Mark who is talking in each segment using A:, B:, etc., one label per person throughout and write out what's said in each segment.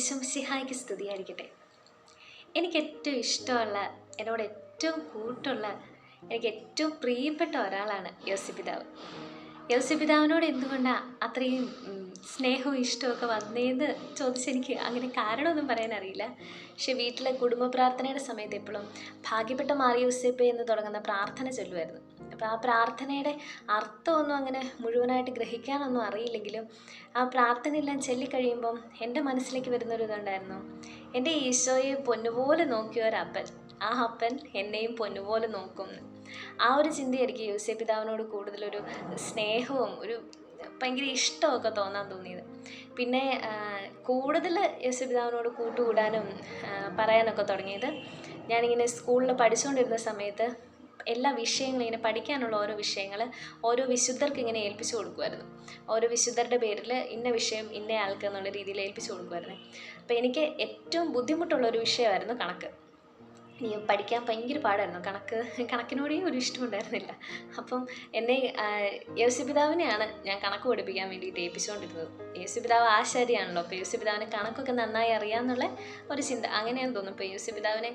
A: ഈശംസിഹായ്ക്ക് സ്തുതിയായിരിക്കട്ടെ. എനിക്ക് ഏറ്റവും ഇഷ്ടമുള്ള എന്നോട് ഏറ്റവും കൂട്ടുള്ള എനിക്ക് ഏറ്റവും പ്രിയപ്പെട്ട ഒരാളാണ് യോസിപിതാവ്. യോസിപിതാവിനോട് എന്തുകൊണ്ടാണ് അത്രയും സ്നേഹവും ഇഷ്ടമൊക്കെ വന്നേന്ന് ചോദിച്ചെനിക്ക് അങ്ങനെ കാരണമൊന്നും പറയാൻ അറിയില്ല. പക്ഷെ വീട്ടിലെ കുടുംബ പ്രാർത്ഥനയുടെ സമയത്ത് എപ്പോഴും ഭാഗ്യപ്പെട്ട മാറി യൂസേപ്പെ എന്ന് തുടങ്ങുന്ന പ്രാർത്ഥന ചൊല്ലുമായിരുന്നു. അപ്പോൾ ആ പ്രാർത്ഥനയുടെ അർത്ഥമൊന്നും അങ്ങനെ മുഴുവനായിട്ട് ഗ്രഹിക്കാനൊന്നും അറിയില്ലെങ്കിലും ആ പ്രാർത്ഥനയെല്ലാം ചൊല്ലിക്കഴിയുമ്പം എന്റെ മനസ്സിലേക്ക് വരുന്നൊരു ഇതുണ്ടായിരുന്നു. എന്റെ ഈശോയെ പൊന്നുപോലെ നോക്കിയ ഒരപ്പൻ ആ അപ്പൻ എന്നെയും പൊന്നുപോലെ നോക്കും ആ ഒരു ചിന്തയായിരിക്കും യൂസേ പിതാവിനോട് കൂടുതലൊരു സ്നേഹവും ഒരു ഭയങ്കര ഇഷ്ടമൊക്കെ തോന്നാൻ തോന്നിയത്. പിന്നെ കൂടുതൽ എസ് പിതാവിനോട് കൂട്ടുകൂടാനും പറയാനൊക്കെ തുടങ്ങിയത്. ഞാനിങ്ങനെ സ്കൂളിൽ പഠിച്ചുകൊണ്ടിരുന്ന സമയത്ത് എല്ലാ വിഷയങ്ങളും ഇങ്ങനെ പഠിക്കാനുള്ള ഓരോ വിഷയങ്ങൾ ഓരോ വിശുദ്ധർക്ക് ഇങ്ങനെ ഏൽപ്പിച്ചു കൊടുക്കുമായിരുന്നു. ഓരോ വിശുദ്ധരുടെ പേരിൽ ഇന്ന വിഷയം ഇന്ന ആൾക്ക് എന്നുള്ള രീതിയിൽ ഏൽപ്പിച്ചു കൊടുക്കുമായിരുന്നു. അപ്പോൾ എനിക്ക് ഏറ്റവും ബുദ്ധിമുട്ടുള്ള ഒരു വിഷയമായിരുന്നു കണക്ക്. പഠിക്കാൻ ഭയങ്കര പാടായിരുന്നു. കണക്ക് കണക്കിനോടേ ഒരു ഇഷ്ടമുണ്ടായിരുന്നില്ല. അപ്പം എന്നെ യേശുപിതാവിനെയാണ് ഞാൻ കണക്ക് പഠിപ്പിക്കാൻ വേണ്ടിയിട്ട് ഏൽപ്പിച്ചുകൊണ്ടിരുന്നത്. യേശുപിതാവ് ആശാരിയാണല്ലോ. അപ്പോൾ യേശുപിതാവിന് കണക്കൊക്കെ നന്നായി അറിയാമെന്നുള്ള ഒരു ചിന്ത അങ്ങനെയാണ് തോന്നുന്നു. ഇപ്പോൾ യേശുപിതാവിനെ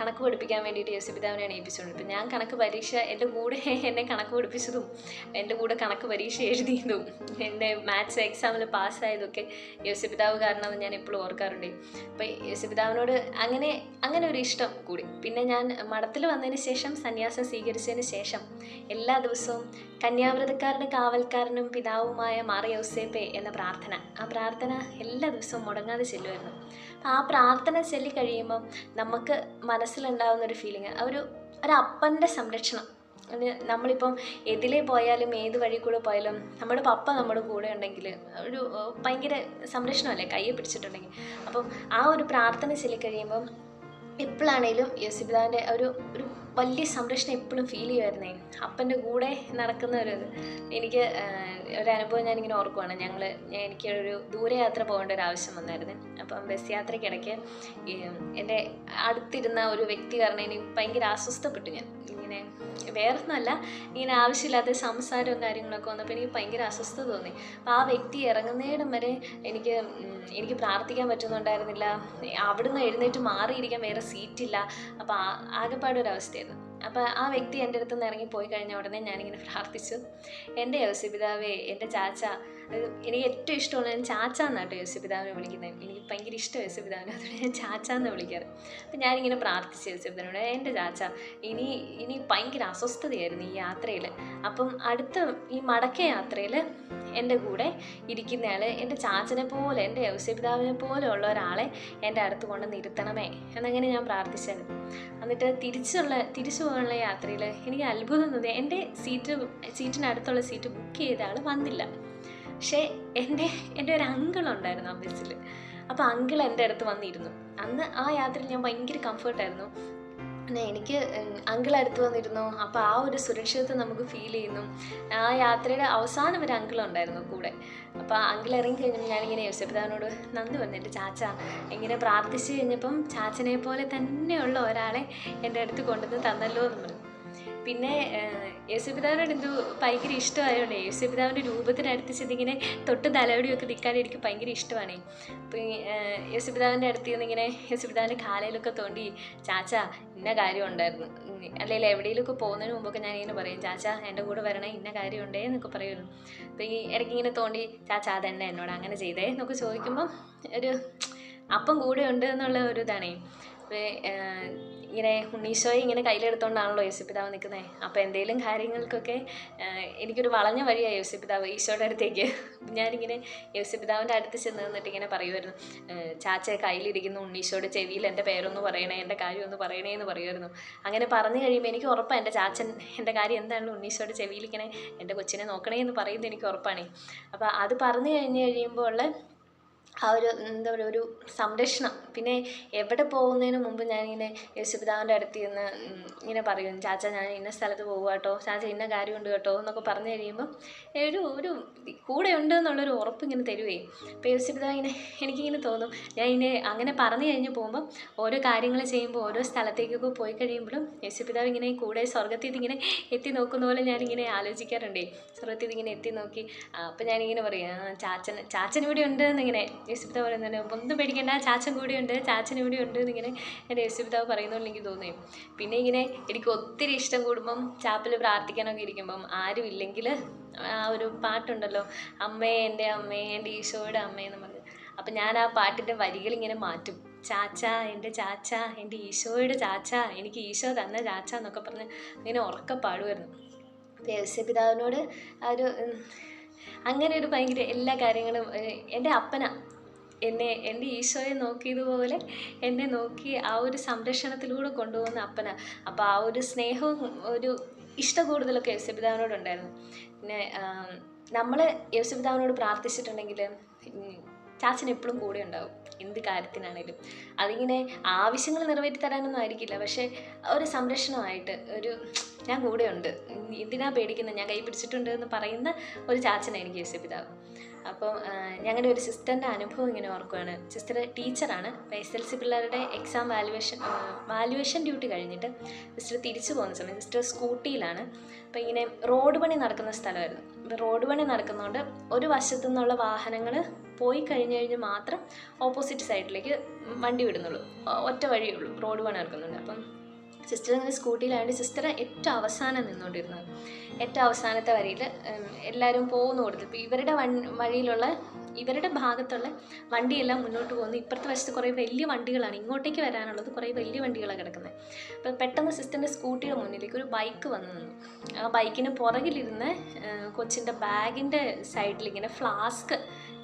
A: കണക്ക് പഠിപ്പിക്കാൻ വേണ്ടിയിട്ട് യേശുപിതാവിനെയാണ് ഏൽപ്പിച്ചുകൊണ്ടിരുന്നത്. ഇപ്പം ഞാൻ കണക്ക് പരീക്ഷ എന്റെ കൂടെ എന്നെ കണക്ക് പഠിപ്പിച്ചതും എന്റെ കൂടെ കണക്ക് പരീക്ഷ എഴുതിയതും എന്റെ മാത്സ് എക്സാമിൽ പാസ്സായതൊക്കെ യേശുപിതാവ് കാരണമെന്ന് ഞാൻ എപ്പോഴും ഓർക്കാറുണ്ട്. അപ്പോൾ യേശുപിതാവിനോട് അങ്ങനെ അങ്ങനെ ഒരു ഇഷ്ടം കൂടി. പിന്നെ ഞാൻ മഠത്തിൽ വന്നതിന് ശേഷം സന്യാസം സ്വീകരിച്ചതിന് ശേഷം എല്ലാ ദിവസവും കന്യാവ്രതക്കാരനും കാവൽക്കാരനും പിതാവുമായ മാറി യൗസേപ്പെ എന്ന പ്രാർത്ഥന. ആ പ്രാർത്ഥന എല്ലാ ദിവസവും മുടങ്ങാതെ ചെല്ലുമായിരുന്നു. അപ്പം ആ പ്രാർത്ഥന ചെല്ലിക്കഴിയുമ്പം നമുക്ക് മനസ്സിലുണ്ടാകുന്ന ഒരു ഫീലിംഗ് ഒരു ഒരു അപ്പന്റെ സംരക്ഷണം. നമ്മളിപ്പം എതിലേ പോയാലും ഏത് വഴി കൂടെ പോയാലും നമ്മുടെ പപ്പ നമ്മുടെ കൂടെ ഉണ്ടെങ്കിൽ ഒരു ഭയങ്കര സംരക്ഷണമല്ലേ കയ്യെ പിടിച്ചിട്ടുണ്ടെങ്കിൽ. അപ്പം ആ ഒരു പ്രാർത്ഥന ചൊല്ലിക്കഴിയുമ്പം എപ്പോഴാണേലും യേശുപിതാവിന്റെ ഒരു ഒരു വലിയ സംരക്ഷണം എപ്പോഴും ഫീൽ ചെയ്യുമായിരുന്നേ. അപ്പന്റെ കൂടെ നടക്കുന്ന ഒരു ഇത്. എനിക്ക് ഒരു അനുഭവം ഞാനിങ്ങനെ ഓർക്കുവാണ്. ഞങ്ങൾ എനിക്ക് ഒരു ദൂരയാത്ര പോകേണ്ട ഒരു ആവശ്യം വന്നായിരുന്നു. അപ്പം ബസ് യാത്രയ്ക്കിടയ്ക്ക് എന്റെ അടുത്തിരുന്ന ഒരു വ്യക്തി കാരണം എനിക്ക് ഭയങ്കര അസ്വസ്ഥപ്പെട്ടു ഞാൻ. ഇങ്ങനെ വേറെ ഒന്നല്ല ഇങ്ങനെ ആവശ്യമില്ലാത്ത സംസാരവും കാര്യങ്ങളൊക്കെ വന്നപ്പോൾ എനിക്ക് ഭയങ്കര അസ്വസ്ഥത തോന്നി. അപ്പോൾ ആ വ്യക്തി ഇറങ്ങുന്നയിടം വരെ എനിക്ക് എനിക്ക് പ്രാർത്ഥിക്കാൻ പറ്റുന്നുണ്ടായിരുന്നില്ല. അവിടുന്ന് എഴുന്നേറ്റ് മാറിയിരിക്കാൻ വേറെ സീറ്റില്ല അപ്പോൾ ആകെപ്പാടൊരവസ്ഥയായിരുന്നു അപ്പോൾ ആ വ്യക്തി എന്റെ അടുത്ത് നിന്ന് ഇറങ്ങി പോയി കഴിഞ്ഞ ഉടനെ ഞാനിങ്ങനെ പ്രാർത്ഥിച്ചു. എന്റെ യോസിപിതാവേ എന്റെ ചാച്ച എനിക്ക് ഏറ്റവും ഇഷ്ടമുള്ള ഞാൻ ചാച്ച എന്നാട്ടോ യോസിപിതാവിനെ വിളിക്കുന്നത്. എനിക്ക് ഭയങ്കര ഇഷ്ടം യോസിപിതാവിനെ അതുകൊണ്ട് ഞാൻ ചാച്ച എന്ന് വിളിക്കാറ്. അപ്പം ഞാനിങ്ങനെ പ്രാർത്ഥിച്ചു യോസിപിതാവിനോട് എന്റെ ചാച്ച ഇനി ഇനി ഭയങ്കര അസ്വസ്ഥതയായിരുന്നു ഈ യാത്രയിൽ അപ്പം അടുത്ത ഈ മടക്ക യാത്രയിൽ എന്റെ കൂടെ ഇരിക്കുന്നയാൾ എന്റെ ചാച്ചനെ പോലെ എന്റെ ഔസ്യപിതാവിനെ പോലെ ഉള്ള ഒരാളെ എന്റെ അടുത്ത് കൊണ്ട് നിർത്തണമേ എന്നങ്ങനെ ഞാൻ പ്രാർത്ഥിച്ചത് എന്നിട്ട് തിരിച്ചുള്ള തിരിച്ചു പോകാനുള്ള യാത്രയിൽ എനിക്ക് അത്ഭുതം തോന്നി. എന്റെ സീറ്റ് സീറ്റിനടുത്തുള്ള സീറ്റ് ബുക്ക് ചെയ്ത ആൾ വന്നില്ല. പക്ഷേ എന്റെ എന്റെ ഒരു അങ്കിൾ ഉണ്ടായിരുന്നു ആ ബസ്സിൽ അപ്പോൾ അങ്കിൾ എന്റെ അടുത്ത് വന്നിരുന്നു. അന്ന് ആ യാത്രയിൽ ഞാൻ ഭയങ്കര കംഫർട്ടായിരുന്നു പിന്നെ എനിക്ക് അങ്കിൾ അടുത്ത് വന്നിരുന്നു. അപ്പോൾ ആ ഒരു സുരക്ഷിതത്വം നമുക്ക് ഫീൽ ചെയ്യുന്നു. ആ യാത്രയുടെ അവസാനം ഒരു അങ്കിൾ ഉണ്ടായിരുന്നു കൂടെ. അപ്പോൾ അങ്കിൾ ഇറങ്ങി കഴിഞ്ഞപ്പോൾ ഞാനിങ്ങനെ യോസഫിതാവിനോട് നന്ദി വന്നിട്ട് ചാച്ച ഇങ്ങനെ പ്രാർത്ഥിച്ചു കഴിഞ്ഞപ്പം ചാച്ചനെ പോലെ തന്നെയുള്ള ഒരാളെ എന്റെ അടുത്ത് കൊണ്ടുവന്ന് തന്നല്ലോ എന്ന് പറഞ്ഞു. പിന്നെ യേശുപിതാവിനോട് എന്തോ ഭയങ്കര ഇഷ്ടമായതുകൊണ്ട് യേശുപിതാവിന്റെ രൂപത്തിനടുത്ത് ചെന്നിങ്ങനെ തൊട്ട് തലയോടിയൊക്കെ നിൽക്കാൻ എനിക്ക് ഭയങ്കര ഇഷ്ടമാണ്. അപ്പോൾ യേശുപിതാവിന്റെ അടുത്ത് ഇങ്ങനെ യേശുപിതാവിന്റെ കാലയിലൊക്കെ തോണ്ടി ചാച്ച ഇന്ന കാര്യം ഉണ്ടായിരുന്നു അല്ലെങ്കിൽ എവിടെയെങ്കിലുമൊക്കെ പോകുന്നതിന് മുമ്പൊക്കെ ഞാൻ ഇങ്ങനെ പറയും ചാച്ച എന്റെ കൂടെ വരണേ ഇന്ന കാര്യം ഉണ്ടേ എന്നൊക്കെ പറയുമായിരുന്നു അപ്പോൾ ഈ ഇടയ്ക്ക് ഇങ്ങനെ തോണ്ടി ചാച്ച അതന്നെ എന്നോട് അങ്ങനെ ചെയ്തേ എന്നൊക്കെ ചോദിക്കുമ്പോൾ ഒരു അപ്പം കൂടെ ഉണ്ട് എന്നുള്ള ഒരു ഇതാണേ. അപ്പോൾ ഇങ്ങനെ ഉണ്ണീശോയെ ഇങ്ങനെ കയ്യിലെടുത്തോണ്ടാണല്ലോ യേശുപിതാവ് നിൽക്കുന്നത് അപ്പോൾ എന്തെങ്കിലും കാര്യങ്ങൾക്കൊക്കെ എനിക്കൊരു വളഞ്ഞ വഴിയാണ് യേശുപിതാവ് ഈശോയുടെ അടുത്തേക്ക്. ഞാനിങ്ങനെ യേശുപിതാവിന്റെ അടുത്ത് ചെന്ന് നിന്നിട്ട് ഇങ്ങനെ പറയുമായിരുന്നു ചാച്ച കയ്യിലിരിക്കുന്ന ഉണ്ണീശോയുടെ ചെവിയിൽ എന്റെ പേരൊന്ന് പറയണേ എന്റെ കാര്യം ഒന്ന് പറയണേ എന്ന് പറയുമായിരുന്നു അങ്ങനെ പറഞ്ഞു കഴിയുമ്പോൾ എനിക്ക് ഉറപ്പാണ് എന്റെ ചാച്ചൻ എന്റെ കാര്യം എന്താണല്ലോ ഉണ്ണീശോയുടെ ചെവിയിൽ ഇങ്ങനെ എന്റെ കൊച്ചിനെ നോക്കണേ എന്ന് പറയുന്നത് എനിക്ക് ഉറപ്പാണ്. അപ്പോൾ അത് പറഞ്ഞു കഴിഞ്ഞ് കഴിയുമ്പോൾ ഉള്ള ആ ഒരു എന്താ പറയുക ഒരു സംരക്ഷണം. പിന്നെ എവിടെ പോകുന്നതിന് മുമ്പ് ഞാനിങ്ങനെ യേശുപിതാവിന്റെ അടുത്ത് ചെന്ന് ഉം, ഇങ്ങനെ പറയും ചാച്ച ഞാൻ ഇന്ന സ്ഥലത്ത് പോകുക കേട്ടോ ചാച്ച ഇന്ന കാര്യമുണ്ട് കേട്ടോ. എന്നൊക്കെ പറഞ്ഞു കഴിയുമ്പം ഒരു ഒരു കൂടെ ഉണ്ട് എന്നുള്ളൊരു ഉറപ്പ് ഇങ്ങനെ തരുവേ. അപ്പോൾ യേശുപിതാവ് ഇങ്ങനെ എനിക്കിങ്ങനെ തോന്നും. ഞാൻ ഇങ്ങനെ അങ്ങനെ പറഞ്ഞു കഴിഞ്ഞ് പോകുമ്പം ഓരോ കാര്യങ്ങൾ ചെയ്യുമ്പോൾ ഓരോ സ്ഥലത്തേക്കൊക്കെ പോയി കഴിയുമ്പോഴും യേശുപിതാവ് ഇങ്ങനെ കൂടെ സ്വർഗത്തിൽ നിന്ന് ഇങ്ങനെ എത്തി നോക്കുന്ന പോലെ ഞാനിങ്ങനെ ആലോചിക്കാറുണ്ടേ. സ്വർഗത്തിൽ നിന്ന് ഇങ്ങനെ എത്തി നോക്കി. അപ്പോൾ ഞാനിങ്ങനെ പറയും "ആ, ചാച്ചൻ ചാച്ചൻ ഇവിടെ ഉണ്ട് എന്നിങ്ങനെ യേശുപിതാവ് പറയുന്നുണ്ട് ഒന്നും പേടിക്കേണ്ട ചാച്ചൻ കൂടെയുണ്ട് ചാച്ചൻ ഇവിടെ ഉണ്ട് എന്നിങ്ങനെ എന്റെ യേശുപിതാവ് പറയുന്നുള്ളൂ എനിക്ക് തോന്നി പിന്നെ ഇങ്ങനെ എനിക്ക് ഒത്തിരി ഇഷ്ടം കൂടുമ്പം ചാപ്പിൽ പ്രാർത്ഥിക്കാനൊക്കെ ഇരിക്കുമ്പം ആരും ഇല്ലെങ്കിൽ ആ ഒരു പാട്ടുണ്ടല്ലോ അമ്മേ എന്റെ അമ്മേ എന്റെ ഈശോയുടെ അമ്മയെന്ന് പറഞ്ഞു. അപ്പം ഞാൻ ആ പാട്ടിന്റെ വരികൾ ഇങ്ങനെ മാറ്റും. ചാച്ച എന്റെ ചാച്ച എന്റെ ഈശോയുടെ ചാച്ച എനിക്ക് ഈശോ തന്ന ചാച്ച എന്നൊക്കെ പറഞ്ഞ് ഇങ്ങനെ ഉറക്കെ പാടുമായിരുന്നു. യേശുപിതാവിനോട് ആ ഒരു അങ്ങനെ ഒരു ഭയങ്കര എല്ലാ കാര്യങ്ങളും എന്റെ അപ്പന എന്നെ എന്റെ ഈശോയെ നോക്കിയതുപോലെ എന്നെ നോക്കി ആ ഒരു സംരക്ഷണത്തിലൂടെ കൊണ്ടുപോകുന്ന അപ്പന. അപ്പോൾ ആ ഒരു സ്നേഹവും ഒരു ഇഷ്ട കൂടുതലൊക്കെ യേശുപിതാവിനോടുണ്ടായിരുന്നു പിന്നെ നമ്മൾ യേശുപിതാവിനോട് പ്രാർത്ഥിച്ചിട്ടുണ്ടെങ്കിൽ ചാച്ചൻ എപ്പോഴും കൂടെ ഉണ്ടാവും. എന്ത് കാര്യത്തിനാണേലും. അതിങ്ങനെ ആവശ്യങ്ങൾ നിറവേറ്റി തരാനൊന്നും ആയിരിക്കില്ല. പക്ഷേ ഒരു സംരക്ഷണമായിട്ട് ഒരു ഞാൻ കൂടെയുണ്ട്. എന്തിനാ പേടിക്കുന്നത് ഞാൻ കൈ പിടിച്ചിട്ടുണ്ട് എന്ന് പറയുന്ന ഒരു ചാച്ചനായിരിക്കും യേശുപിതാവ്. അപ്പോൾ ഞങ്ങളുടെ ഒരു സിസ്റ്ററിന്റെ അനുഭവം ഇങ്ങനെ ഓർക്കുവാണ്. സിസ്റ്റർ ടീച്ചറാണ്. എസ് എൽ സി പിള്ളേരുടെ എക്സാം വാലുവേഷൻ വാലുവേഷൻ ഡ്യൂട്ടി കഴിഞ്ഞിട്ട് സിസ്റ്റർ തിരിച്ചു പോകുന്ന സമയത്ത് സിസ്റ്റർ സ്കൂട്ടിയിലാണ്. അപ്പോൾ ഇങ്ങനെ റോഡ് പണി നടക്കുന്ന സ്ഥലമായിരുന്നു. അപ്പോൾ റോഡ് പണി നടക്കുന്നതുകൊണ്ട് ഒരു വശത്തു നിന്നുള്ള വാഹനങ്ങൾ പോയി കഴിഞ്ഞ് കഴിഞ്ഞ് മാത്രം ഓപ്പോസിറ്റ് സൈഡിലേക്ക് വണ്ടി വിടുന്നുള്ളൂ. ഒറ്റ വഴിയേ ഉള്ളൂ. റോഡ് പണി നടക്കുന്നുണ്ട്. അപ്പം സിസ്റ്റർ ഇങ്ങനെ സ്കൂട്ടിയിലായതുകൊണ്ട് സിസ്റ്റർ ഏറ്റവും അവസാനം നിന്നുകൊണ്ടിരുന്നത് ഏറ്റവും അവസാനത്തെ വരിയിൽ എല്ലാവരും പോകുന്നു കൊടുത്തു ഇപ്പോൾ ഇവരുടെ വൺ വഴിയിലുള്ള ഇവരുടെ ഭാഗത്തുള്ള വണ്ടിയെല്ലാം മുന്നോട്ട് പോകുന്നു. ഇപ്പുറത്തെ വശത്ത് കുറേ വലിയ വണ്ടികളാണ്. ഇങ്ങോട്ടേക്ക് വരാനുള്ളത് കുറേ വലിയ വണ്ടികളാണ് കിടക്കുന്നത്. അപ്പോൾ പെട്ടെന്ന് സിസ്റ്ററിന്റെ സ്കൂട്ടിയുടെ മുന്നിലേക്ക് ഒരു ബൈക്ക് വന്നു നിന്നു. ആ ബൈക്കിന് പുറകിലിരുന്ന് കൊച്ചിന്റെ ബാഗിന്റെ സൈഡിൽ ഇങ്ങനെ ഫ്ലാസ്ക്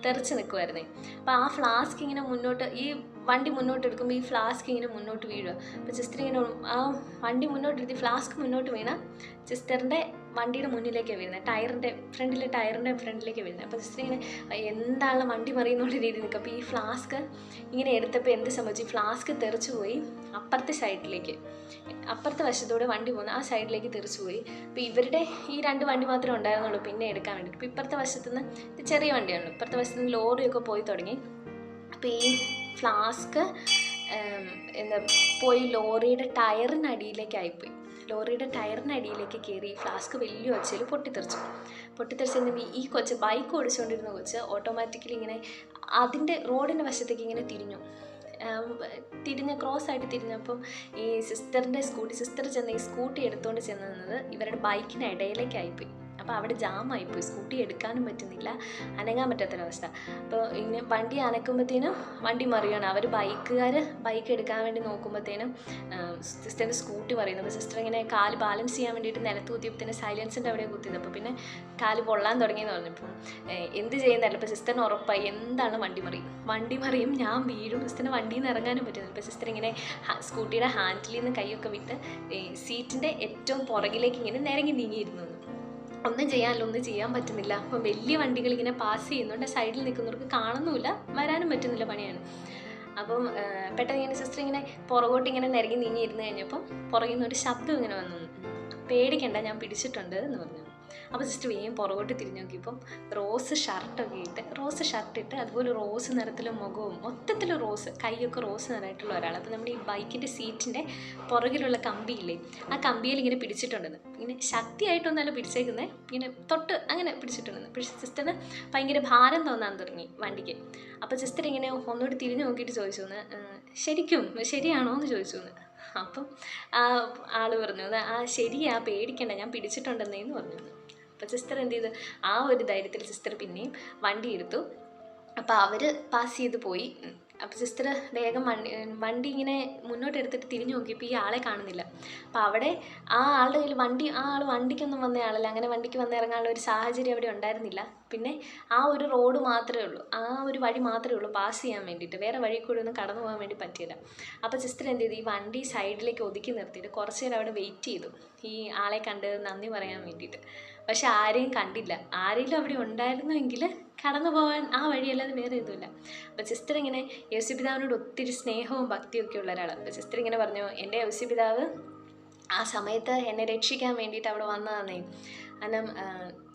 A: തെറിച്ച് നിൽക്കുമായിരുന്നേ അപ്പോൾ ആ ഫ്ലാസ്ക് ഇങ്ങനെ മുന്നോട്ട് ഈ വണ്ടി മുന്നോട്ട് എടുക്കുമ്പോൾ ഈ ഫ്ലാസ്ക് ഇങ്ങനെ മുന്നോട്ട് വീഴുക അപ്പോൾ സിസ്റ്റർ ഇങ്ങനെ ആ വണ്ടി മുന്നോട്ട് എടുത്ത് ഫ്ലാസ്ക് മുന്നോട്ട് വീണ സിസ്റ്ററിന്റെ വണ്ടിയുടെ മുന്നിലേക്കാണ് വീഴുന്നത് ടയറിന്റെ ഫ്രണ്ടിലെ ടയറിന്റെ ഫ്രണ്ടിലേക്ക് വീഴുന്നത് അപ്പോൾ ജസ്റ്റ് ഇങ്ങനെ എന്താണ് വണ്ടി മറിയുന്നുള്ള രീതിയിൽ നിൽക്കുക അപ്പോൾ ഈ ഫ്ലാസ്ക് ഇങ്ങനെ എടുത്തപ്പോൾ എന്ത് സംഭവിച്ചു? ഫ്ലാസ്ക് തെറിച്ചു പോയി അപ്പുറത്തെ സൈഡിലേക്ക്. അപ്പുറത്തെ വശത്തൂടെ വണ്ടി പോകുന്ന ആ സൈഡിലേക്ക് തെറിച്ചു പോയി. അപ്പോൾ ഇവരുടെ ഈ രണ്ട് വണ്ടി മാത്രമേ ഉണ്ടായിരുന്നുള്ളൂ. പിന്നെ എടുക്കാൻ വേണ്ടിയിട്ട് ഇപ്പോൾ ഇപ്പുറത്തെ വശത്തുനിന്ന് ഇത് ചെറിയ വണ്ടിയാണ് ഇപ്പുറത്തെ വശത്തുനിന്ന് ലോറിയൊക്കെ പോയി തുടങ്ങി. അപ്പോൾ ഈ ഫ്ലാസ്ക് എന്താ പോയി ലോറിയുടെ ടയറിനടിയിലേക്കായിപ്പോയി. ലോറിയുടെ ടയറിനടിയിലേക്ക് കയറി ഈ ഫ്ലാസ്ക് വലിയ ഒച്ചയിൽ പൊട്ടിത്തെറിച്ചു. പൊട്ടിത്തെറിച്ച് കഴിഞ്ഞപ്പോൾ ഈ കൊച്ച് ബൈക്ക് ഓടിച്ചുകൊണ്ടിരുന്ന കൊച്ച് ഓട്ടോമാറ്റിക്കലി ഇങ്ങനെ അതിന്റെ റോഡിന്റെ വശത്തേക്ക് ഇങ്ങനെ തിരിഞ്ഞു. തിരിഞ്ഞ ക്രോസ് ആയിട്ട് തിരിഞ്ഞപ്പം ഈ സിസ്റ്ററിന്റെ സ്കൂട്ടി സിസ്റ്റർ ചെന്ന് ഈ സ്കൂട്ടി എടുത്തുകൊണ്ട് ചെന്നത് ഇവരുടെ ബൈക്കിന് ഇടയിലേക്കായിപ്പോയി. അപ്പോൾ അവിടെ ജാമായിപ്പോയി സ്കൂട്ടി എടുക്കാനും പറ്റുന്നില്ല. അനങ്ങാൻ പറ്റാത്തൊരവസ്ഥ അപ്പോൾ ഇങ്ങനെ വണ്ടി അനക്കുമ്പോഴത്തേനും വണ്ടി മറിയാണ് അവർ ബൈക്കുകാർ ബൈക്ക് എടുക്കാൻ വേണ്ടി നോക്കുമ്പോഴത്തേനും സിസ്റ്ററിന്റെ സ്കൂട്ടി മറിയുന്നു. അപ്പോൾ സിസ്റ്റർ ഇങ്ങനെ കാൽ ബാലൻസ് ചെയ്യാൻ വേണ്ടിയിട്ട് നിലത്ത് കുത്തിയപ്പോൾ തന്നെ സൈലൻസിന്റെ അവിടെ കുത്തിയത്. അപ്പോൾ പിന്നെ കാൽ പൊള്ളാൻ തുടങ്ങിയെന്ന് പറഞ്ഞപ്പോൾ എന്ത് ചെയ്യുന്നതല്ല. ഇപ്പോൾ സിസ്റ്ററിന് ഉറപ്പായി എന്താണ് വണ്ടി മറിയും വണ്ടി മറിയും ഞാൻ വീഴും. സിസ്റ്ററിന് വണ്ടിയിൽ നിന്ന് ഇറങ്ങാനും പറ്റുന്നില്ല. ഇപ്പോൾ സിസ്റ്റർ ഇങ്ങനെ സ്കൂട്ടിയുടെ ഹാൻഡിലിൽ നിന്ന് കൈയൊക്കെ വിട്ട് സീറ്റിന്റെ ഏറ്റവും പുറകിലേക്ക് ഇങ്ങനെ നിരങ്ങി നീങ്ങിയിരുന്നു. ഒന്നും ചെയ്യാനില്ല ഒന്നും ചെയ്യാൻ പറ്റുന്നില്ല. അപ്പം വലിയ വണ്ടികൾ ഇങ്ങനെ പാസ് ചെയ്യുന്നുണ്ട്. സൈഡിൽ നിൽക്കുന്നവർക്ക് കാണുന്നുമില്ല. വരാനും പറ്റുന്നില്ല പണിയാണ്. അപ്പം പെട്ടെന്ന് ഇങ്ങനെ സിസ്റ്റർ ഇങ്ങനെ പുറകോട്ട് ഇങ്ങനെ നിരങ്ങി നീങ്ങി ഇരുന്ന് കഴിഞ്ഞപ്പം പുറകിൽ നിന്ന് ഒരു ശബ്ദം ഇങ്ങനെ വന്നു. പേടിക്കണ്ട ഞാൻ പിടിച്ചിട്ടുണ്ട് എന്ന് പറഞ്ഞു. അപ്പോൾ ജസ്റ്റ് വേഗം പുറകോട്ട് തിരിഞ്ഞു നോക്കിയപ്പം റോസ് ഷർട്ടൊക്കെ ഇട്ട് റോസ് ഷർട്ട് ഇട്ട് അതുപോലെ റോസ് നിറത്തിലും മുഖവും മൊത്തത്തിൽ റോസ് കൈയൊക്കെ റോസ് നിറമായിട്ടുള്ള ഒരാൾ അപ്പോൾ നമ്മുടെ ഈ ബൈക്കിന്റെ സീറ്റിന്റെ പുറകിലുള്ള കമ്പിയില്ലേ ആ കമ്പിയിൽ ഇങ്ങനെ പിടിച്ചിട്ടുണ്ടെന്ന്. ഇങ്ങനെ ശക്തിയായിട്ടൊന്നല്ല പിടിച്ചേക്കുന്നത് ഇങ്ങനെ തൊട്ട് അങ്ങനെ പിടിച്ചിട്ടുണ്ടെന്ന്. പക്ഷേ സിസ്റ്ററിന് ഭയങ്കര ഭാരം തോന്നാൻ തുടങ്ങി വണ്ടിക്ക്. അപ്പോൾ സിസ്റ്റർ ഇങ്ങനെ ഒന്നുകൂടി തിരിഞ്ഞു നോക്കിയിട്ട് ചോദിച്ചു എന്ന് ശരിക്കും ശരിയാണോ? എന്ന് ചോദിച്ചു എന്ന് അപ്പം ആ ആൾ പറഞ്ഞു "അത് ആ ശരിയാ പേടിക്കണ്ട ഞാൻ പിടിച്ചിട്ടുണ്ടെന്നേന്ന് പറഞ്ഞു. അപ്പോൾ സിസ്റ്റർ എന്ത് ചെയ്തു ആ ഒരു ധൈര്യത്തിൽ സിസ്റ്റർ പിന്നെയും വണ്ടി എടുത്തു. അപ്പോൾ അവർ പാസ് ചെയ്ത് പോയി. അപ്പോൾ സിസ്റ്റർ വേഗം വണ്ടി വണ്ടി ഇങ്ങനെ മുന്നോട്ട് എടുത്തിട്ട് തിരിഞ്ഞു നോക്കിയപ്പോൾ ഈ ആളെ കാണുന്നില്ല. അപ്പോൾ അവിടെ ആ ആളുടെ കയ്യിൽ വണ്ടി ആ ആൾ വണ്ടിക്കൊന്നും വന്ന ആളല്ല. അങ്ങനെ വണ്ടിക്ക് വന്ന് ഇറങ്ങാനുള്ള ഒരു സാഹചര്യം അവിടെ ഉണ്ടായിരുന്നില്ല. പിന്നെ ആ ഒരു റോഡ് മാത്രമേ ഉള്ളൂ. ആ ഒരു വഴി മാത്രമേ ഉള്ളൂ പാസ് ചെയ്യാൻ വേണ്ടിയിട്ട്. വേറെ വഴി കൂടി ഒന്നും കടന്നു പോകാൻ വേണ്ടി പറ്റിയില്ല. അപ്പോൾ സിസ്റ്റർ എന്ത് ചെയ്തു? ഈ വണ്ടി സൈഡിലേക്ക് ഒതുക്കി നിർത്തിയിട്ട് കുറച്ച് നേരം അവിടെ വെയിറ്റ് ചെയ്തു. ഈ ആളെ കണ്ട് നന്ദി പറയാൻ വേണ്ടിയിട്ട്. പക്ഷെ ആരെയും കണ്ടില്ല. ആരെങ്കിലും അവിടെ ഉണ്ടായിരുന്നുവെങ്കിൽ കടന്നു പോകാൻ ആ വഴിയല്ലാതെ വേറെ ഇതുമില്ല അപ്പോൾ സിസ്റ്റർ ഇങ്ങനെ യേശുപിതാവിനോട് ഒത്തിരി സ്നേഹവും ഭക്തിയും ഒക്കെ ഉള്ള ഒരാളാണ്. അപ്പോൾ സിസ്റ്റർ ഇങ്ങനെ പറഞ്ഞു എന്റെ യേശുപിതാവ് ആ സമയത്ത് എന്നെ രക്ഷിക്കാൻ വേണ്ടിയിട്ട് അവിടെ വന്നതാണേ കാരണം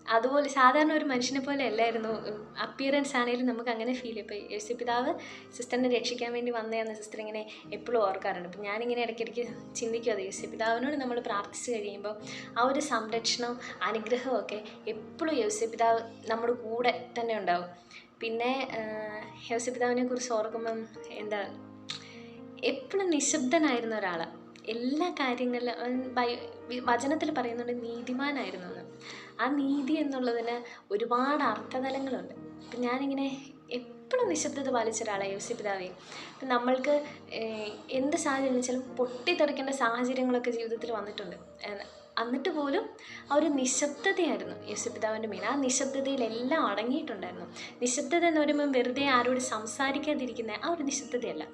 A: അതുപോലെ സാധാരണ ഒരു മനുഷ്യനെ പോലെ അല്ലായിരുന്നു. അപ്പിയറൻസ് ആണെങ്കിലും നമുക്ക് അങ്ങനെ ഫീൽ ചെയ്യും. ഇപ്പോൾ യേശു പിതാവ് സിസ്റ്ററിനെ രക്ഷിക്കാൻ വേണ്ടി വന്നതെന്ന് സിസ്റ്റർ ഇങ്ങനെ എപ്പോഴും ഓർക്കാറുണ്ട്. അപ്പം ഞാനിങ്ങനെ ഇടയ്ക്കിടയ്ക്ക് ചിന്തിക്കും അത്. യേശു പിതാവിനോട് നമ്മൾ പ്രാർത്ഥിച്ച് കഴിയുമ്പോൾ ആ ഒരു സംരക്ഷണം അനുഗ്രഹമൊക്കെ എപ്പോഴും യേശു പിതാവ് നമ്മുടെ കൂടെ തന്നെ ഉണ്ടാവും. പിന്നെ യേശു പിതാവിനെ കുറിച്ച് ഓർക്കുമ്പം എന്താ എപ്പോഴും നിശബ്ദനായിരുന്ന ഒരാളാണ് എല്ലാ കാര്യങ്ങളിലും വചനത്തിൽ പറയുന്നുണ്ട് നീതിമാനായിരുന്നു എന്ന് ആ നീതി എന്നുള്ളതിന് ഒരുപാട് അർത്ഥതലങ്ങളുണ്ട്. അപ്പം ഞാനിങ്ങനെ എപ്പോഴും നിശബ്ദത പാലിച്ച ഒരാളാണ് യോസി പിതാവേ. ഇപ്പം നമ്മൾക്ക് എന്ത് സാഹചര്യം വെച്ചാലും പൊട്ടിത്തെറിക്കേണ്ട സാഹചര്യങ്ങളൊക്കെ ജീവിതത്തിൽ വന്നിട്ടുണ്ട്. എന്നിട്ട് പോലും ആ ഒരു നിശബ്ദതയായിരുന്നു. യേശുപിതാവിന്റെ മേൽ. ആ നിശബ്ദതയിലെല്ലാം അടങ്ങിയിട്ടുണ്ടായിരുന്നു. നിശബ്ദത എന്ന് പറയുമ്പോൾ വെറുതെ ആരോട് സംസാരിക്കാതിരിക്കുന്ന ആ ഒരു നിശബ്ദതയല്ല.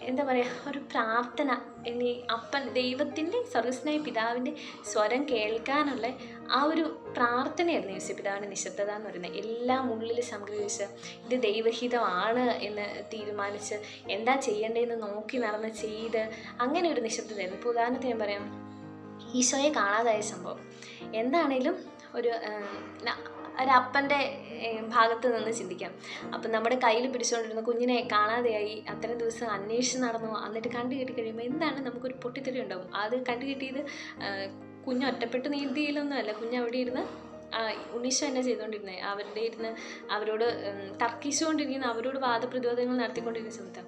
A: എന്താ പറയുക ഒരു പ്രാർത്ഥന ഇനി അപ്പൻ ദൈവത്തിന്റെ സർവസ്നേഹ പിതാവിന്റെ സ്വരം കേൾക്കാനുള്ള ആ ഒരു പ്രാർത്ഥനയായിരുന്നു യേശുപിതാവിന്റെ നിശബ്ദത എന്ന് പറയുന്നത്. എല്ലാം ഉള്ളിൽ സംഗ്രഹിച്ച് ഇത് ദൈവഹിതമാണ് എന്ന് തീരുമാനിച്ച് എന്താ ചെയ്യേണ്ടതെന്ന് നോക്കി നടന്ന് ചെയ്ത് അങ്ങനെ ഒരു നിശബ്ദതയായിരുന്നു. ഇപ്പോൾ ഉദാഹരണത്തിന് ഞാൻ പറയാം ഈശോയെ കാണാതായ സംഭവം. എന്താണേലും ഒരു ഒരപ്പന്റെ ഭാഗത്ത് നിന്ന് ചിന്തിക്കാം. അപ്പം നമ്മുടെ കയ്യിൽ പിടിച്ചുകൊണ്ടിരുന്ന കുഞ്ഞിനെ കാണാതെയായി അത്രയും ദിവസം അന്വേഷിച്ച് നടന്നു. എന്നിട്ട് കണ്ടു കിട്ടി കഴിയുമ്പോൾ എന്താണ്? നമുക്കൊരു പൊട്ടിത്തെറി ഉണ്ടാവും. അത് കണ്ടു കിട്ടിയത് കുഞ്ഞ് ഒറ്റപ്പെട്ട് നീന്തിയിലൊന്നും അല്ല. കുഞ്ഞ് അവിടെ ഇരുന്ന് ആ, ഉണ്ണീശോ എന്നെ ചെയ്തുകൊണ്ടിരുന്നത് അവരുടെ ഇരുന്ന് അവരോട് തർക്കിച്ചുകൊണ്ടിരിക്കുന്ന അവരോട് വാദപ്രതിവാദങ്ങൾ നടത്തിക്കൊണ്ടിരുന്ന സമയത്ത്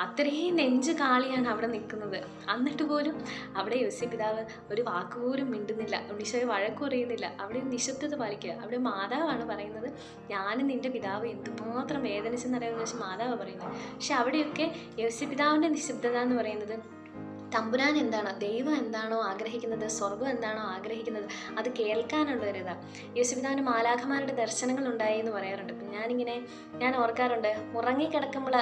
A: അത്രയും നെഞ്ച് കാളിയാണ് അവിടെ നിൽക്കുന്നത്. എന്നിട്ട് പോലും അവിടെ യോസി പിതാവ് ഒരു വാക്കുപോലും മിണ്ടുന്നില്ല. ഉണ്ണീശോയെ വഴക്കു പറയുന്നില്ല. അവിടെ നിശബ്ദത പാലിക്കുക. അവിടെ മാതാവാണ് പറയുന്നത് ഞാനും നിന്റെ പിതാവ് എന്തുമാത്രം വേദനിച്ചെന്നറിയാമെന്ന് വെച്ചാൽ മാതാവ് പറയുന്നത്. പക്ഷെ അവിടെയൊക്കെ യോസി പിതാവിന്റെ നിശബ്ദത എന്ന് പറയുന്നത് തമ്പുരാൻ എന്താണ് ദൈവം എന്താണോ ആഗ്രഹിക്കുന്നത് സ്വർഗം എന്താണോ ആഗ്രഹിക്കുന്നത് അത് കേൾക്കാനുള്ള ഒരു ഇതാണ് യേശുപിതാവിന് മാലാഖമാരുടെ ദർശനങ്ങൾ ഉണ്ടായി എന്ന് പറയാറുണ്ട്. ഞാനിങ്ങനെ ഞാൻ ഓർക്കാറുണ്ട് ഉറങ്ങിക്കിടക്കുമ്പോൾ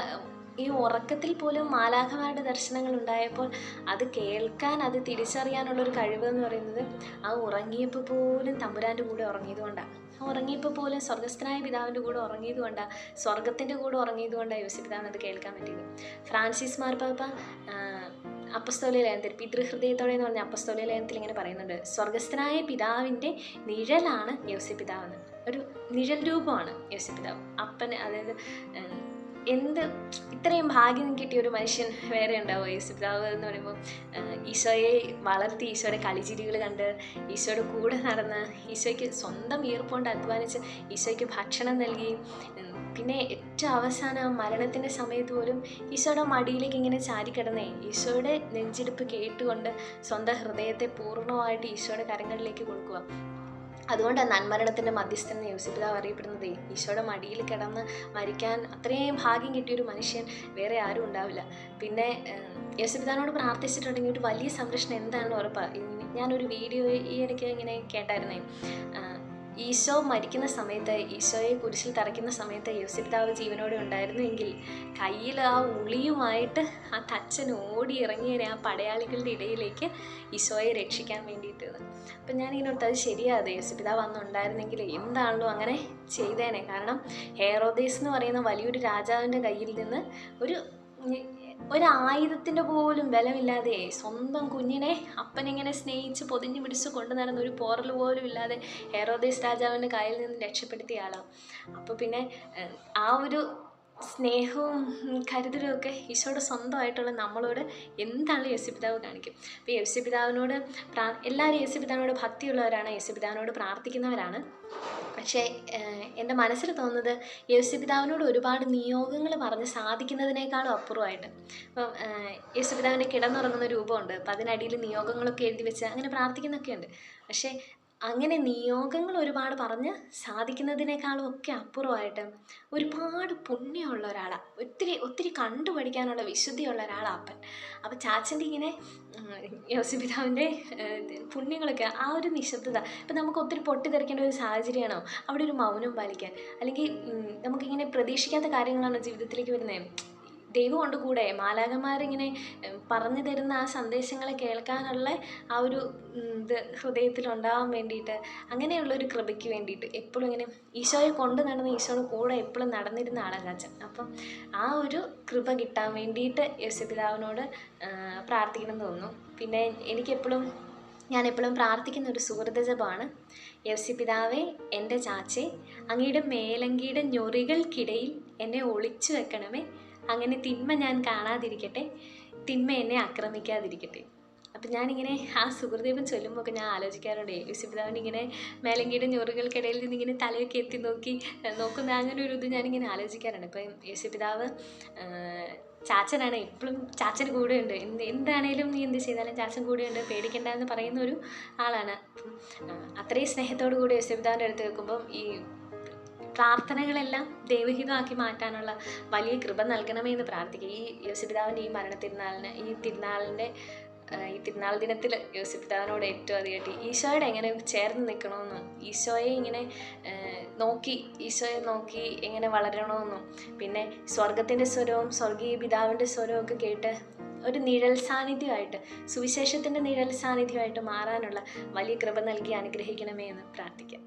A: ഈ ഉറക്കത്തിൽ പോലും മാലാഖമാരുടെ ദർശനങ്ങൾ ഉണ്ടായപ്പോൾ അത് കേൾക്കാൻ അത് തിരിച്ചറിയാനുള്ള ഒരു കഴിവ് എന്ന് പറയുന്നത് ആ ഉറങ്ങിയപ്പോൾ പോലും തമ്പുരാന്റെ കൂടെ ഉറങ്ങിയതുകൊണ്ടാണ് ഉറങ്ങിയപ്പോൾ പോലും സ്വർഗസ്ഥനായ പിതാവിന്റെ കൂടെ ഉറങ്ങിയതുകൊണ്ടാണ് സ്വർഗത്തിന്റെ കൂടെ ഉറങ്ങിയതുകൊണ്ടാണ് കൊണ്ടാണ് യോസിപിതാവിന് അത് കേൾക്കാൻ പറ്റിയത്. ഫ്രാൻസിസ് മാർപ്പാപ്പ ആ, ലയനത്തിൽ പിതൃഹൃദയത്തോടെ എന്ന് പറഞ്ഞ അപ്പസ്തോലി ലയനത്തിൽ ഇങ്ങനെ പറയുന്നുണ്ട് സ്വർഗസ്ഥനായ പിതാവിന്റെ നിഴലാണ് യോസിപിതാവെന്ന് ഒരു നിഴൽ രൂപമാണ് യോസിപിതാവ് അപ്പന് അതായത് എന്ത് ഇത്രയും ഭാഗ്യം കിട്ടിയ ഒരു മനുഷ്യൻ വേറെ ഉണ്ടാവുമോ യേശുപിതാവ് എന്ന് പറയുമ്പോൾ ഈശോയെ വളർത്തി ഈശോയുടെ കളിചിരികൾ കണ്ട് ഈശോയുടെ കൂടെ നടന്ന് ഈശോയ്ക്ക് സ്വന്തം ഈർപ്പുകൊണ്ട് അധ്വാനിച്ച് ഈശോയ്ക്ക് ഭക്ഷണം നൽകി. പിന്നെ ഏറ്റവും അവസാനം മരണത്തിന്റെ സമയത്ത് പോലും ഈശോയുടെ മടിയിലേക്ക് ഇങ്ങനെ ചാരിക്കിടന്നേ ഈശോയുടെ നെഞ്ചിടിപ്പ് കേട്ടുകൊണ്ട് സ്വന്തം ഹൃദയത്തെ പൂർണമായിട്ട് ഈശോയുടെ കരങ്ങളിലേക്ക് കൊടുക്കുക. അതുകൊണ്ടാണ് നന്മരണത്തിന്റെ മധ്യസ്ഥൻ എന്ന് യോസിപ്പിതാവ് അറിയപ്പെടുന്നത്. ഈശോയുടെ മടിയിൽ കിടന്ന് മരിക്കാൻ അത്രയും ഭാഗ്യം കിട്ടിയൊരു മനുഷ്യൻ വേറെ ആരും ഉണ്ടാവില്ല. പിന്നെ യോസിപ്പിതാവിനോട് പ്രാർത്ഥിച്ചിട്ടുണ്ടെങ്കിൽ ഒരു വലിയ സംരക്ഷണം എന്താണെന്ന് ഉറപ്പാണ് ഞാനൊരു വീഡിയോ ഈ ഇടയ്ക്ക് ഇങ്ങനെ കേട്ടായിരുന്നേ. ഈശോ മരിക്കുന്ന സമയത്ത് ഈശോയെ കുരിശിൽ തറയ്ക്കുന്ന സമയത്ത് യോസിപ്പിതാവ് ജീവനോടെ ഉണ്ടായിരുന്നുവെങ്കിൽ കയ്യിൽ ആ ഉളിയുമായിട്ട് ആ തച്ചൻ ഓടി ഇറങ്ങിയതിനെ ആ പടയാളികളുടെ ഇടയിലേക്ക് ഈശോയെ രക്ഷിക്കാൻ വേണ്ടിയിട്ട്. അപ്പം ഞാനിങ്ങനെ ഓർത്ത് അത് ശരിയാതെ യോസിപ്പിതാവ് അന്ന് ഉണ്ടായിരുന്നെങ്കിൽ എന്താണല്ലോ അങ്ങനെ ചെയ്തേനെ. കാരണം ഹെയറോദേസ് എന്ന് പറയുന്ന വലിയൊരു രാജാവിന്റെ കയ്യിൽ നിന്ന് ഒരു ഒരു ആയുധത്തിന്റെ പോലും ബലമില്ലാതെ സ്വന്തം കുഞ്ഞിനെ അപ്പനിങ്ങനെ സ്നേഹിച്ച് പൊതിഞ്ഞു പിടിച്ച് കൊണ്ടു നടന്ന ഒരു പോറൽ പോലും ഇല്ലാതെ ഹെറോദേസ് രാജാവിന്റെ കയ്യിൽ നിന്ന് രക്ഷപ്പെടുത്തിയ ആളാണ് അപ്പോൾ പിന്നെ ആ ഒരു സ്നേഹവും കരുതലും ഒക്കെ ഈശോയുടെ സ്വന്തമായിട്ടുള്ള നമ്മളോട് എന്താണ് യേശുപിതാവ് കാണിക്കും. അപ്പോൾ യേശുപിതാവിനോട് പ്രാ എല്ലാവരും യേശുപിതാവിനോട് ഭക്തിയുള്ളവരാണ് യേശുപിതാവിനോട് പ്രാർത്ഥിക്കുന്നവരാണ്. പക്ഷേ എന്റെ മനസ്സിൽ തോന്നുന്നത് യേശുപിതാവിനോട് ഒരുപാട് നിയോഗങ്ങൾ പറഞ്ഞ് സാധിക്കുന്നതിനേക്കാളും അപ്പുറമായിട്ട്. ഇപ്പം യേശു യേശുപിതാവിന്റെ കിടന്നുറങ്ങുന്ന രൂപമുണ്ട്. അപ്പം അതിനടിയിൽ നിയോഗങ്ങളൊക്കെ എഴുതി വെച്ച് അങ്ങനെ പ്രാർത്ഥിക്കുന്നൊക്കെ ഉണ്ട് പക്ഷേ അങ്ങനെ നിയോഗങ്ങൾ ഒരുപാട് പറഞ്ഞ് സാധിക്കുന്നതിനേക്കാളും ഒക്കെ അപ്പുറമായിട്ട് ഒരുപാട് പുണ്യമുള്ള ഒരാളാണ് ഒത്തിരി ഒത്തിരി കണ്ടുപഠിക്കാനുള്ള വിശുദ്ധിയുള്ള ഒരാളാണ് അപ്പൻ. അപ്പം ചാച്ചന്റെ ഇങ്ങനെ യോസിപിതാവിന്റെ പുണ്യങ്ങളൊക്കെ ആ ഒരു നിശബ്ദത. ഇപ്പം നമുക്ക് ഒത്തിരി പൊട്ടിത്തെറിക്കേണ്ട ഒരു സാഹചര്യമാണോ? അവിടെ ഒരു മൗനം പാലിക്കാൻ. അല്ലെങ്കിൽ നമുക്കിങ്ങനെ പ്രതീക്ഷിക്കാത്ത കാര്യങ്ങളാണോ ജീവിതത്തിലേക്ക് വരുന്നത് ദൈവം കൊണ്ട് കൂടെ. മാലാകന്മാരിങ്ങനെ പറഞ്ഞു തരുന്ന ആ സന്ദേശങ്ങളെ കേൾക്കാനുള്ള ആ ഒരു ഇത് ഹൃദയത്തിലുണ്ടാവാൻ വേണ്ടിയിട്ട് അങ്ങനെയുള്ള ഒരു കൃപയ്ക്ക് വേണ്ടിയിട്ട് എപ്പോഴും ഇങ്ങനെ ഈശോയെ കൊണ്ട് നടന്ന് ഈശോയുടെ കൂടെ എപ്പോഴും നടന്നിരുന്ന ആളാണ് അച്ഛൻ. അപ്പം ആ ഒരു കൃപ കിട്ടാൻ വേണ്ടിയിട്ട് യേശുപിതാവിനോട് പ്രാർത്ഥിക്കണം തോന്നുന്നു. പിന്നെ എനിക്കെപ്പോഴും ഞാൻ എപ്പോഴും പ്രാർത്ഥിക്കുന്ന ഒരു സുഹൃത ജപമാണ്. യവസിപിതാവേ എന്റെ ചാച്ചേ അങ്ങയുടെ മേലങ്കിയുടെ ഞൊറികൾക്കിടയിൽ എന്നെ ഒളിച്ചു വെക്കണമേ. അങ്ങനെ തിന്മ ഞാൻ കാണാതിരിക്കട്ടെ തിന്മ എന്നെ ആക്രമിക്കാതിരിക്കട്ടെ. അപ്പം ഞാനിങ്ങനെ ആ സുഹൃദേവൻ ചൊല്ലുമ്പോൾ ഒക്കെ ഞാൻ ആലോചിക്കാറുണ്ട്. യേശുപിതാവിന് ഇങ്ങനെ മേലങ്കിയുടെ ഞൊറുകൾക്കിടയിൽ നിന്ന് ഇങ്ങനെ തലയൊക്കെ എത്തി നോക്കി നോക്കുന്ന അങ്ങനെ ഒരു ഇത് ഞാനിങ്ങനെ ആലോചിക്കാറുണ്ട്. ഇപ്പം യേശുപിതാവ് ഏഹ് ചാച്ചനാണ് എപ്പോഴും ചാച്ചൻ കൂടെയുണ്ട്. എന്ത് എന്താണേലും നീ എന്ത് ചെയ്താലും ചാച്ചൻ കൂടെയുണ്ട് പേടിക്കണ്ട എന്ന് പറയുന്ന ഒരു ആളാണ്. അത്രയും സ്നേഹത്തോടു കൂടി യേശുപിതാവിന്റെ അടുത്ത് വെക്കുമ്പം ഈ പ്രാർത്ഥനകളെല്ലാം ദൈവഹിതമാക്കി മാറ്റാനുള്ള വലിയ കൃപ നൽകണമേ എന്ന് പ്രാർത്ഥിക്കുക ഈ യേശുപിതാവിന്റെ ഈ മരണ തിരുനാളിന് ഈ തിരുനാളിന്റെ ഈ തിരുനാൾ ദിനത്തിൽ യേശുപിതാവിനോട് ഏറ്റവും അധികമായിട്ട് ഈശോയുടെ എങ്ങനെ ചേർന്ന് നിൽക്കണമെന്നും ഈശോയെ ഇങ്ങനെ നോക്കി ഈശോയെ നോക്കി എങ്ങനെ വളരണമെന്നും പിന്നെ സ്വർഗത്തിന്റെ സ്വരവും സ്വർഗീയ പിതാവിന്റെ സ്വരവും ഒക്കെ കേട്ട് ഒരു നിഴൽ സാന്നിധ്യമായിട്ട് സുവിശേഷത്തിന്റെ നിഴൽ സാന്നിധ്യമായിട്ട് മാറാനുള്ള വലിയ കൃപ നൽകി അനുഗ്രഹിക്കണമേ എന്ന് പ്രാർത്ഥിക്കാം.